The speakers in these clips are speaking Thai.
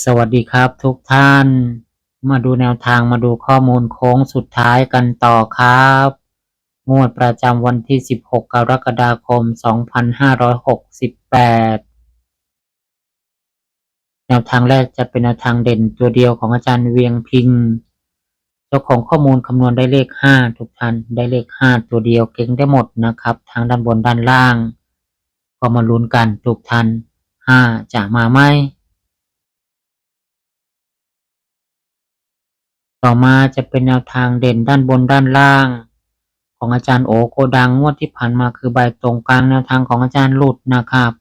สวัสดีครับทุกท่าน มาดูแนวทางมาดูข้อมูลโค้งสุดท้ายกันต่อครับงวดประจำวันที่ 16 กรกฎาคม 2568 แนวทางแรกจะเป็นแนวทางเด่นตัวเดียวของอาจารย์เวียงพิง เจ้าของข้อมูลคำนวณได้เลข 5 ทุกท่านได้เลข 5 ตัวเดียวเก่งได้หมดนะครับ ทางด้านบนด้านล่าง ก็มาลุ้นกันทุกท่าน 5 จะมาไหม ต่อมาจะเป็นแนวทางเด่นด้านบนด้านล่าง ของอาจารย์โอโกดังงวดที่ผ่านมาคือใบตรงกลางแนวทางของอาจารย์หลุดนะครับ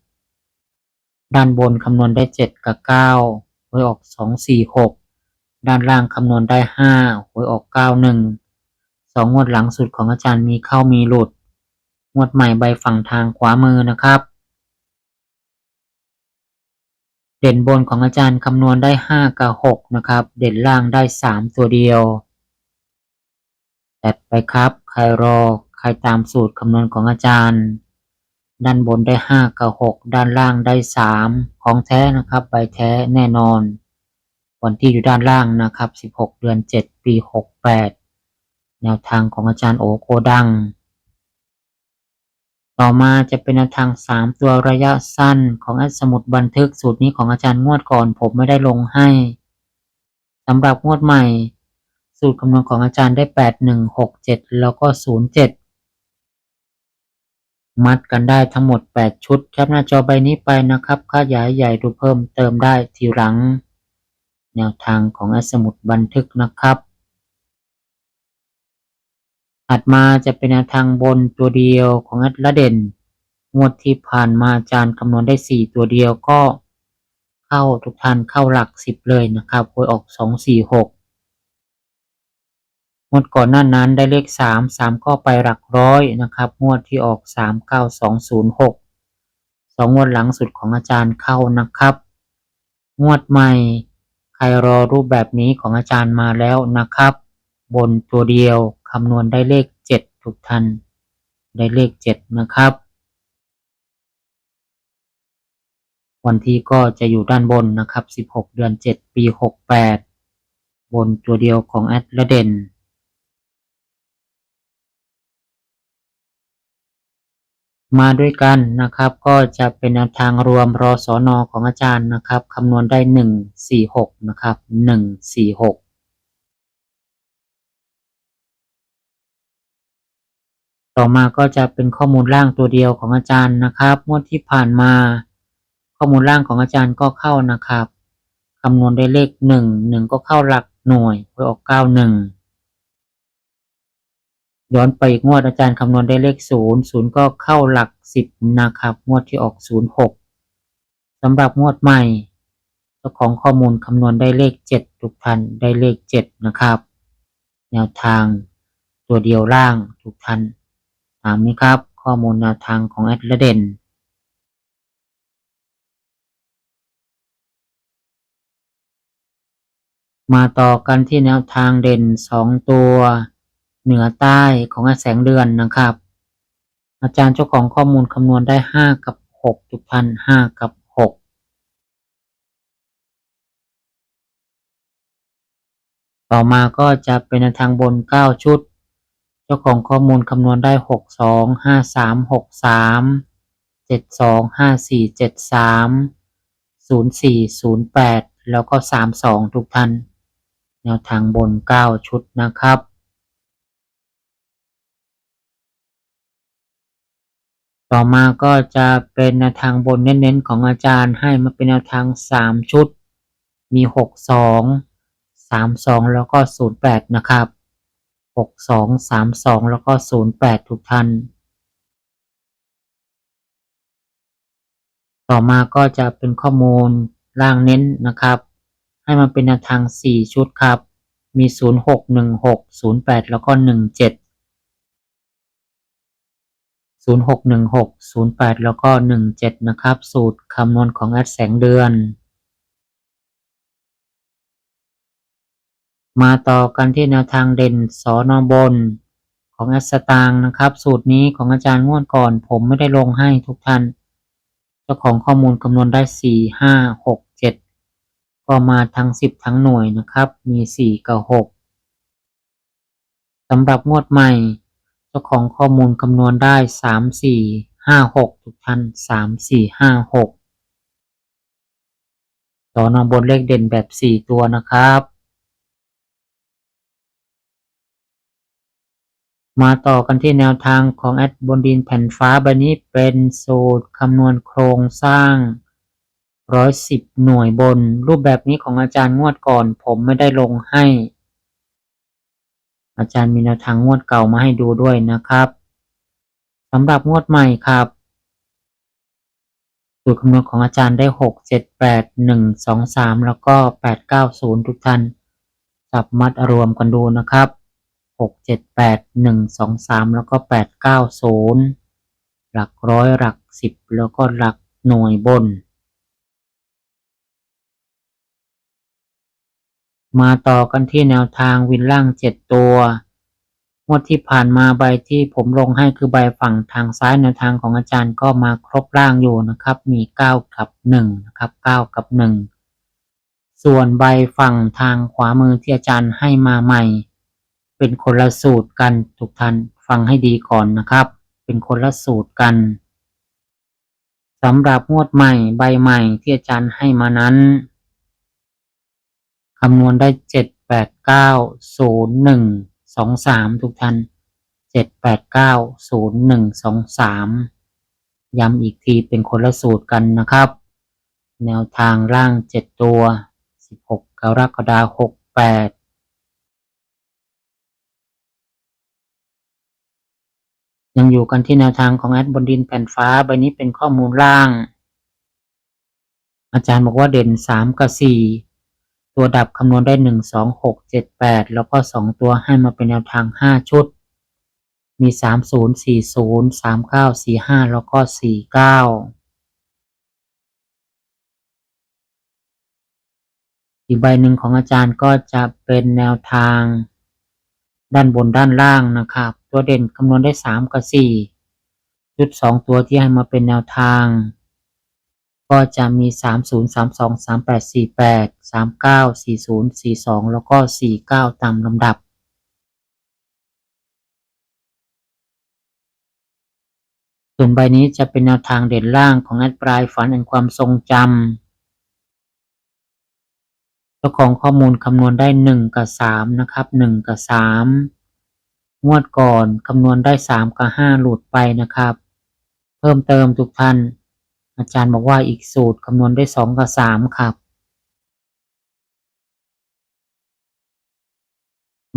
ด้านบนคำนวณได้เจ็ดกับเก้าหวยออกสองสี่หกด้านล่างคำนวณได้ห้าหวยออกเก้าหนึ่งสองงวดหลังสุดของอาจารย์มีเข้ามีหลุด งวดใหม่ใบฝั่งทางขวามือนะครับ เด่นบนของอาจารย์คำนวณได้ห้ากับหกนะครับ เด่นล่างได้สามตัวเดียวจัดไปครับ ใครรอ ใครตามสูตรคำนวณของอาจารย์ ด้านบนได้ห้ากับหกด้านล่างได้สามของแท้นะครับ ใบแท้แน่นอน วันที่อยู่ด้านล่างนะครับสิบหกเดือนเจ็ดปีหกแปดแนวทางของอาจารย์โอโกดัง ต่อมาจะเป็นทางสามตัวระยะสั้นของอัสมุดบันทึกสูตรนี้ของอาจารย์งวดก่อน ผมไม่ได้ลงให้สำหรับงวดใหม่ สูตรคำนวณของอาจารย์ได้แปดหนึ่งหกเจ็ดแล้วก็ศูนย์เจ็ดมัดกันได้ทั้งหมดแปดชุดแคปหน้าจอใบนี้ไปนะครับขยายใหญ่ดูเพิ่มเติมได้ทีหลัง แนวทางของอัสมุดบันทึกนะครับ ถัดมาจะเป็นทางบนตัวเดียวของอัตละเด่น งวดที่ผ่านมาอาจารย์คำนวณได้สี่ตัวเดียวก็ เข้าทุกท่านเข้าหลักสิบเลยนะครับหวยออกสองสี่หกงวดก่อนหน้านั้นได้เลขสามสามก็ไปหลักร้อยนะครับ งวดที่ออกสามเก้าสองศูนย์หกสองงวดหลังสุดของอาจารย์เข้านะครับ งวดใหม่ ใครรอรูปแบบนี้ของอาจารย์มาแล้วนะครับ บนตัวเดียว คำนวณได้เลขเจ็ดทุกท่าน ได้เลขเจ็ดนะครับ วันที่ก็จะอยู่ด้านบนนะครับ 16 เดือน 7 ปี 68 บนตัวเดียวของแอดละเด่นมาด้วยกันนะครับก็จะเป็นแนวทางรวมรอสอนอของอาจารย์นะครับคำนวณได้ 146 นะครับ 146 ต่อมาก็จะเป็นข้อมูลล่างตัวเดียวของอาจารย์นะครับงวดที่ผ่านมา ข้อมูลล่างของอาจารย์ก็เข้านะครับคำนวณได้เลขหนึ่งหนึ่งก็เข้าหลักหน่วยไปออกเก้าหนึ่งย้อนไปอีกงวดอาจารย์คำนวณได้เลขศูนย์ศูนย์ก็เข้าหลักสิบนะครับงวดที่ออกศูนย์หกสำหรับงวดใหม่เจ้าของข้อมูลคำนวณได้เลขเจ็ดทุกท่านได้เลขเจ็ดนะครับ แนวทางตัวเดียวล่างทุกท่าน ตามนี้ครับ ข้อมูลแนวทางของแอดละเด่นมาต่อกันที่แนวทางเด่นสองตัว เหนือใต้ของแสงเดือนนะครับ อาจารย์เจ้าของข้อมูลคำนวณได้ห้ากับหกทุกท่านห้ากับหกต่อมาก็จะเป็นแนวทางบนเก้าชุด จ้าของข้อมูลคำนวณได้หกสองห้าสามหกสามเจ็ดสองห้าสี่เจ็ดสามศูนย์สี่ศูนย์แปดแล้วก็สามสองทุกท่าน แนวทางบนเก้าชุดนะครับ ต่อมาก็จะเป็นแนวทางบนเน้นๆของอาจารย์ให้มาเป็นแนวทางสามชุด มีหกสองสามสองแล้วก็ศูนย์แปดนะครับ หกสองสามสองแล้วก็ศูนย์แปดทุกท่าน ต่อมาก็จะเป็นข้อมูลล่างเน้นนะครับ ให้มันเป็นแนวทาง 4 ชุดครับ มี 0 6 1 6 0 8 แล้วก็ 1 7 0 6 1 6 0 8 แล้วก็ 1 7 นะครับ สูตรคำนวณของแอดแสงเดือน มาต่อกันที่แนวทางเด่นสอนอบน ของอดสตางนะครับ สูตรนี้ของอาจารย์งวดก่อน ผมไม่ได้ลงให้ทุกท่าน เจ้าของข้อมูลคำนวณได้4 5 6 7ก็มาทั้ง10ทั้งหน่วยนะครับ มี4กับ6สำหรับงวดใหม่ เจ้าของข้อมูลคำนวณได้3 4 5 6ทุกท่าน3 4 5 6ต่อนอบนเลขเด่นแบบ4ตัวนะครับ มาต่อกันที่แนวทางของแอดบนดินแผ่นฟ้าใบนี้เป็นสูตรคำนวณโครงสร้าง 110 หน่วยบน รูปแบบนี้ของอาจารย์งวดก่อน ผมไม่ได้ลงให้ อาจารย์มีแนวทางงวดเก่ามาให้ดูด้วยนะครับสำหรับงวดใหม่ครับ สูตรคำนวณของอาจารย์ได้ 6 7 8 1 2 3 แล้วก็ 8 9 0 ทุกท่านจับมัดรวมกันดูนะครับ 6 7 8 1 2 3แล้วก็8 9 0หลักร้อยหลักสิบแล้วก็หลักหน่วยบน มาต่อกันที่แนวทางวินล่าง7ตัวงวดที่ผ่านมาใบที่ผมลงให้คือใบฝั่งทางซ้ายแนวทางของอาจารย์ก็มาครบร่างอยู่นะครับ มี9กับ1นะครับ9กับ1ส่วนใบฝั่งทางขวามือที่อาจารย์ให้มาใหม่ เป็นคนละสูตรกันทุกท่านฟังให้ดีก่อนนะครับ เป็นคนละสูตรกันสำหรับงวดใหม่ใบใหม่ที่อาจารย์ให้มานั้นคำนวณได้เจ็ดแปดเก้าศูนย์หนึ่งสองสามทุกท่านเจ็ดแปดเก้าศูนย์หนึ่งสองสามย้ำอีกทีเป็นคนละสูตรกันนะครับ แนวทางล่างเจ็ดตัวสิบหกกรกฎาคมหกแปด ยังอยู่กันที่แนวทางของแอดบนดินแผ่นฟ้าใบนี้เป็นข้อมูลล่าง อาจารย์บอกว่าเด่นสามกับสี่ตัวดับคำนวณได้หนึ่งสองหกเจ็ดแปดแล้วก็สองตัวให้มาเป็นแนวทางห้าชุด มีสามศูนย์สี่ศูนย์สามเก้าสี่ห้าแล้วก็สี่เก้าอีกใบหนึ่งของอาจารย์ก็จะเป็นแนวทางด้านบนด้านล่างนะครับ ตัวเด่นคำนวณได้สามกับสี่ชุดสองตัวที่ให้มาเป็นแนวทาง ก็จะมีสามศูนย์สามสองสามแปดสี่แปดสามเก้าสี่ศูนย์สี่สองแล้วก็สี่เก้าตามลำดับส่วนใบนี้จะเป็นแนวทางเด่นล่างของแอดปลายฝันแห่งความทรงจำเจ้าของข้อมูลคำนวณได้หนึ่งกับสามนะครับหนึ่งกับสาม งวดก่อนคำนวณได้สามกับห้าหลุดไปนะครับ เพิ่มเติมทุกท่าน อาจารย์บอกว่าอีกสูตรคำนวณได้สองกับสามครับ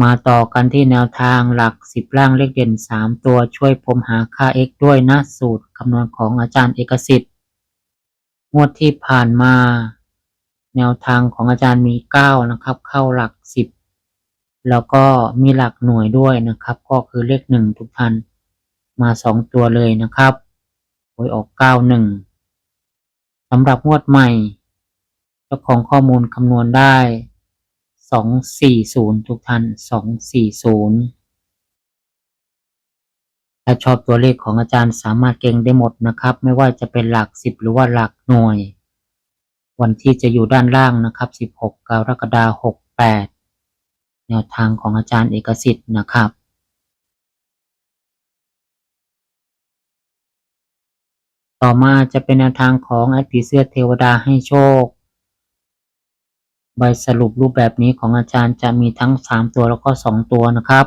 มาต่อกันที่แนวทางหลักสิบล่างเลขเด่นสามตัวช่วยผมหาค่า x ด้วยนะสูตรคำนวณของอาจารย์เอกสิทธิ์งวดที่ผ่านมา แนวทางของอาจารย์มีเก้านะครับ เข้าหลักสิบ แล้วก็มีหลักหน่วยด้วยนะครับ ก็คือเลขหนึ่งทุกท่านมาสองตัวเลยนะครับหวยออกเก้าหนึ่งสำหรับงวดใหม่ เจ้าของข้อมูลคำนวณได้สองสี่ศูนย์ทุกท่านสองสี่ศูนย์ถ้าชอบตัวเลขของอาจารย์สามารถเก่งได้หมดนะครับ ไม่ว่าจะเป็นหลักสิบหรือว่าหลักหน่วย วันที่จะอยู่ด้านล่างนะครับสิบหกกรกฎาคมหกแปด แนวทางของอาจารย์เอกสิทธิ์นะครับต่อมาจะเป็นแนวทางของอผีเสื้อเทวดาให้โชค ใบสรุปรูปแบบนี้ของอาจารย์จะมีทั้ง 3 ตัวแล้วก็ 2 ตัวนะครับ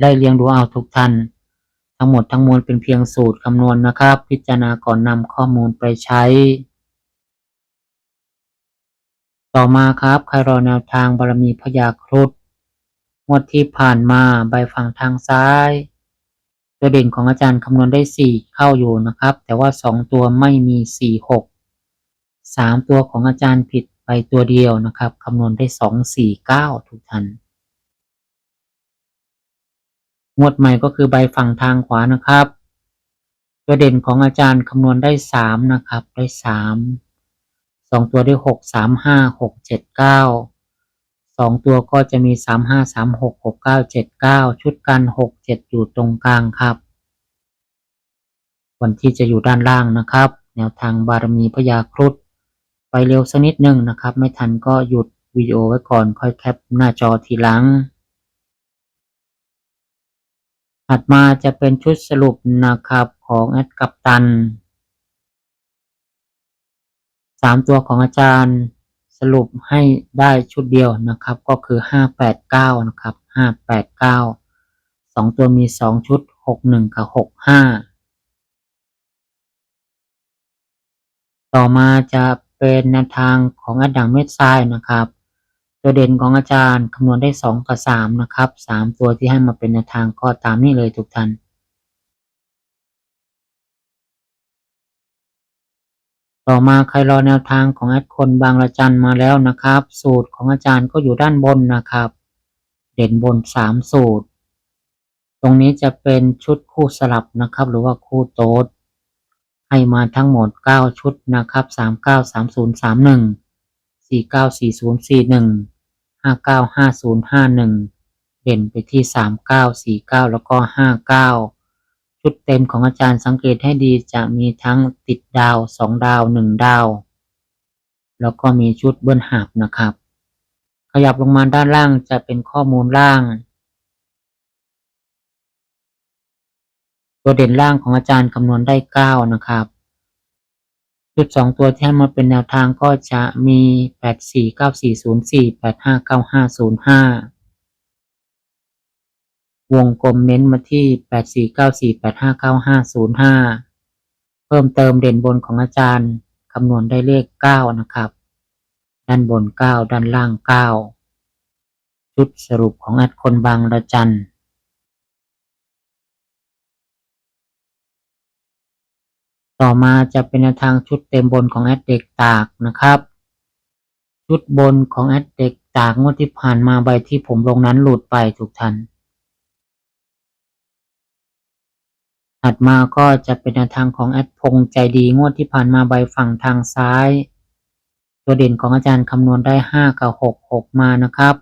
ได้เรียงดูเอาทุกท่าน ทั้งหมดทั้งมวลเป็นเพียงสูตรคำนวณนะครับ พิจารณาก่อนนำข้อมูลไปใช้ ต่อมาครับใครรอแนวทางบารมีพญาครุฑงวดที่ผ่านมาใบฝั่งทางซ้ายตัวเด่นของอาจารย์คำนวณได้สี่เข้าอยู่นะครับ แต่ว่าสองตัวไม่มีสี่หกสามตัวของอาจารย์ผิดไปตัวเดียวนะครับคำนวณได้สองสี่เก้าทุกท่านงวดใหม่ก็คือใบฝั่งทางขวานะครับ ตัวเด่นของอาจารย์คำนวณได้สามนะครับ ได้สาม สองตัวได้หกสามห้าหกเจ็ดเก้าสองตัวก็จะมีสามห้าสามหกหกเก้าเจ็ดเก้าชุดกันหกเจ็ดอยู่ตรงกลางครับวันที่จะอยู่ด้านล่างนะครับ แนวทางบารมีพญาครุฑไปเร็วสักนิดหนึ่งนะครับ ไม่ทันก็หยุดวิดีโอไว้ก่อนค่อยแคปหน้าจอทีหลัง ถัดมาจะเป็นชุดสรุปนะครับของแอดกัปตัน สามตัวของอาจารย์สรุปให้ได้ชุดเดียวนะครับ ก็คือห้าแปดเก้านะครับห้าแปดเก้าสองตัวมีสองชุดหกหนึ่งกับหกห้าต่อมาจะเป็นแนวทางของอดังเม็ดทรายนะครับ ตัวเด่นของอาจารย์คำนวณได้สองกับสามนะครับสามตัวที่ให้มาเป็นแนวทางก็ตามนี้เลยทุกท่าน ต่อมาใครรอแนวทางของแอดคนบางระจันมาแล้วนะครับ สูตรของอาจารย์ก็อยู่ด้านบนนะครับ เด่นบนสามสูตร ตรงนี้จะเป็นชุดคู่สลับนะครับ หรือว่าคู่โต๊ดให้มาทั้งหมด 9 ชุดนะครับ393031 494041 595051 เด่นไปที่ 3949 แล้วก็ 59 ชุดเต็มของอาจารย์สังเกตให้ดีจะมีทั้งติดดาว2ดาว1ดาว แล้วก็มีชุดเบิ้ลหับนะครับ ขยับลงมาด้านล่างจะเป็นข้อมูลล่าง ตัวเด่นล่างของอาจารย์คำนวณได้เก้านะครับชุดสองตัวที่ให้มาเป็นแนวทางก็จะมีแปดสี่เก้าสี่ศูนย์สี่แปดห้าเก้าห้าศูนย์ห้า วงกลมเน้นมาที่แปดสี่เก้าสี่แปดห้าเก้าห้าศูนย์ห้าเพิ่มเติมเด่นบนของอาจารย์คำนวณได้เลขเก้านะครับ ด้านบนเก้าด้านล่างเก้าชุดสรุปของอัดคนบางระจันต่อมาจะเป็นทางชุดเต็มบนของแอดเด็กตากนะครับ ชุดบนของแอดเด็กตากงวดที่ผ่านมาใบที่ผมลงนั้นหลุดไปถูกทัน ถัดมาก็จะเป็นทางของแอดพงใจดีงวดที่ผ่านมาใบฝั่งทางซ้าย ตัวเด่นของอาจารย์คำนวณได้ห้ากับหกหกมานะครับ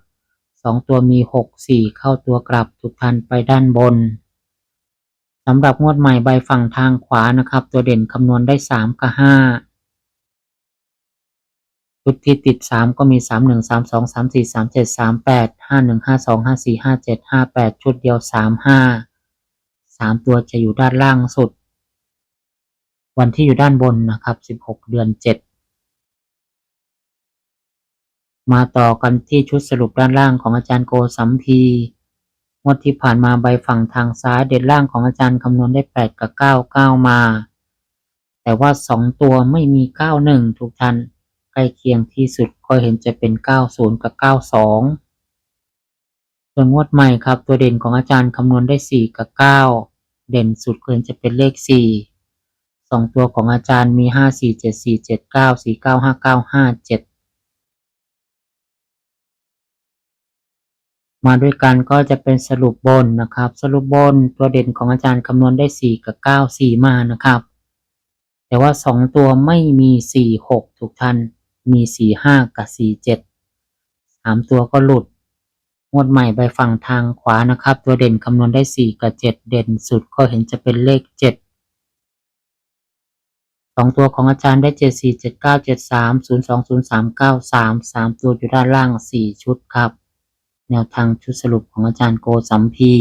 สองตัวมีหกสี่เข้าตัวกลับถูกทันไปด้านบนสำหรับงวดใหม่ใบฝั่งทางขวานะครับ ตัวเด่นคำนวณได้สามกับห้าชุดที่ติดสามก็มีสามหนึ่งสามสองสามสี่สามเจ็ดสามแปดห้าหนึ่งห้าสองห้าสี่ห้าเจ็ดห้าแปดชุดเดียวสามห้าสามตัวจะอยู่ด้านล่างสุด วันที่อยู่ด้านบนนะครับสิบหกเดือนเจ็ดมาต่อกันที่ชุดสรุปด้านล่างของอาจารย์โกสัมพีงวดที่ผ่านมาใบฝั่งทางซ้ายเด่นล่างของอาจารย์คำนวณได้แปดกับเก้าเก้ามา แต่ว่าสองตัวไม่มีเก้าหนึ่งทุกท่านใกล้เคียงที่สุดก็เห็นจะเป็นเก้าศูนย์กับเก้าสองส่วนงวดใหม่ครับตัวเด่นของอาจารย์คำนวณได้สี่กับเก้า เด่นสุดก็เห็นจะเป็นเลขสี่สองตัวของอาจารย์มีห้าสี่เจ็ดสี่เจ็ดเก้าสี่เก้าห้าเก้าห้าเจ็ดมาด้วยกันก็จะเป็นสรุปบนนะครับ สรุปบนตัวเด่นของอาจารย์คำนวณได้สี่กับเก้าสี่มานะครับ แต่ว่าสองตัวไม่มีสี่หกทุกท่านมีสี่ห้ากับสี่เจ็ดสามตัวก็หลุด งวดใหม่ไปฝั่งทางขวานะครับ ตัวเด่นคำนวณได้สี่กับเจ็ดเด่นสุดก็เห็นจะเป็นเลขเจ็ดสองตัวของอาจารย์ได้เจ็ดสี่เจ็ดเก้าเจ็ดสามศูนย์สองศูนย์สามเก้าสามสามตัวอยู่ด้านล่างสี่ชุดครับ แนวทางชุดสรุปของอาจารย์โกสัมพี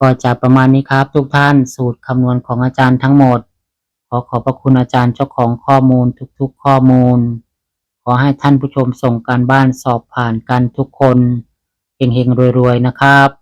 ก็จะประมาณนี้ครับทุกท่านสูตรคำนวณของอาจารย์ทั้งหมด ขอขอบพระคุณอาจารย์เจ้าของข้อมูลทุกๆข้อมูล ขอให้ท่านผู้ชมส่งการบ้านสอบผ่านกันทุกคนเฮงๆรวยๆนะครับ